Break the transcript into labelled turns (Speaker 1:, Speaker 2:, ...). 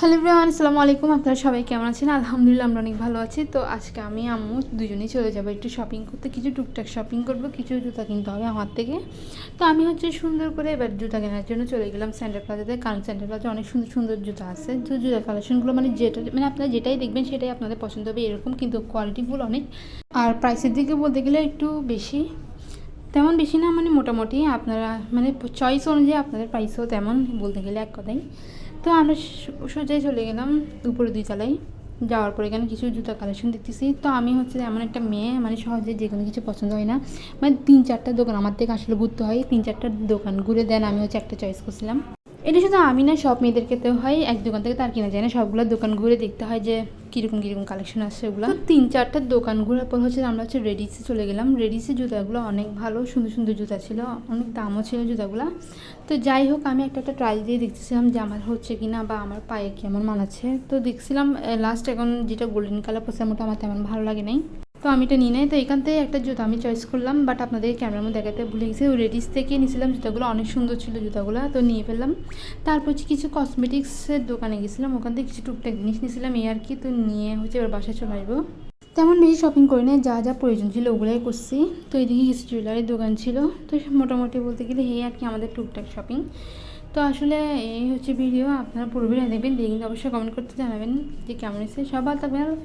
Speaker 1: Hello everyone আসসালামু আলাইকুম আপনারা সবাই কেমন আছেন? আলহামদুলিল্লাহ, আমরা অনেক ভালো আছি। তো আজকে আমি, আম্মু দুজনেই চলে যাব একটু শপিং করতে। কিছু টুকটাক শপিং করব, কিছু জুতা কিনতে হবে আমার থেকে। তো আমি হচ্ছে সুন্দর করে এবার জুতা কেনার জন্য চলে গেলাম সেন্টার প্লাজাতে কারণ সেন্টার প্লাজা অনেক সুন্দর সুন্দর জুতা আছে। তো জুতা কালেকশনগুলো মানে যেটা মানে আপনারা যেটাই দেখবেন সেটাই আপনাদের পছন্দ হবে এরকম, কিন্তু কোয়ালিটিফুল অনেক। আর প্রাইসের দিকে বলতে গেলে একটু বেশি। তেমন বেশি না মানে মোটামুটি আপনারা মানে চয়েস অনুযায়ী আপনাদের প্রাইসও তেমন বলতে গেলে এক কথাই তো আমরা সোজাই চলে গেলাম উপরে দুই তলায়। যাওয়ার পরে এখানে কিছু জুতা কালেকশন দেখতেছি। তো আমি হচ্ছে এমন একটা মেয়ে মানে সহজে যে কোনো কিছু পছন্দ হয় না। মানে তিন চারটা দোকান আমার থেকে আসলে ঘুরতে হয়। তিন চারটা দোকান ঘুরে দেন আমি হচ্ছে একটা চয়েস করছিলাম। এটা শুধু আমি না, সব মেয়েদের ক্ষেত্রেও হয়। এক দোকান থেকে তার কিনা যায় না। সবগুলো দোকান ঘুরে দেখতে হয় যে কীরকম কীরকম কালেকশন আসছে ওগুলো। তিন, চারটা দোকান ঘোরার পর হচ্ছে আমরা হচ্ছে রেডিসে চলে গেলাম। রেডিসে জুতাগুলো অনেক ভালো, সুন্দর সুন্দর জুতা ছিল। অনেক দামও ছিল জুতাগুলো। তো যাই হোক, আমি একটা একটা ট্রাই দিয়ে দেখতেছিলাম যে আমার হচ্ছে কি না বা আমার পায়ে কেমন মানাচ্ছে। তো দেখছিলাম লাস্ট এখন যেটা গোল্ডেন কালার ওটা আমার তেমন ভালো লাগে নাই। তো আমি এটা নিয়ে নেই, তো এখান থেকে একটা জুতো আমি চয়েস করলাম বাট আপনাদের ক্যামেরার মধ্যে দেখাতে ভুলে গেছি। ওই রেডিস থেকে নিয়েছিলাম জুতোগুলো, অনেক সুন্দর ছিল জুতোগুলো, তো নিয়ে ফেললাম। তারপর হচ্ছে কিছু কসমেটিক্সের দোকানে গেছিলাম, ওখান থেকে কিছু টুকটাক জিনিস নিয়েছিলাম, এই আর কি, তো নিয়ে হচ্ছে এবার বাসায় চলে আসব। তেমন বেশি শপিং করি না যা যা প্রয়োজন ছিল ওগুলোই করছি। তো এদিকে কিছু জুয়েলারির দোকান ছিল, তো মোটামুটি বলতে গেলে এই আর কি আমাদের টুকটাক শপিং তো আসলে এই হচ্ছে ভিডিও আপনারা পুরো ভিডিও দেখবেন দিয়ে কিন্তু অবশ্যই কমেন্ট করতে জানাবেন যে কেমন এসেছে সব ভালো থাকবেন, আল্লাহ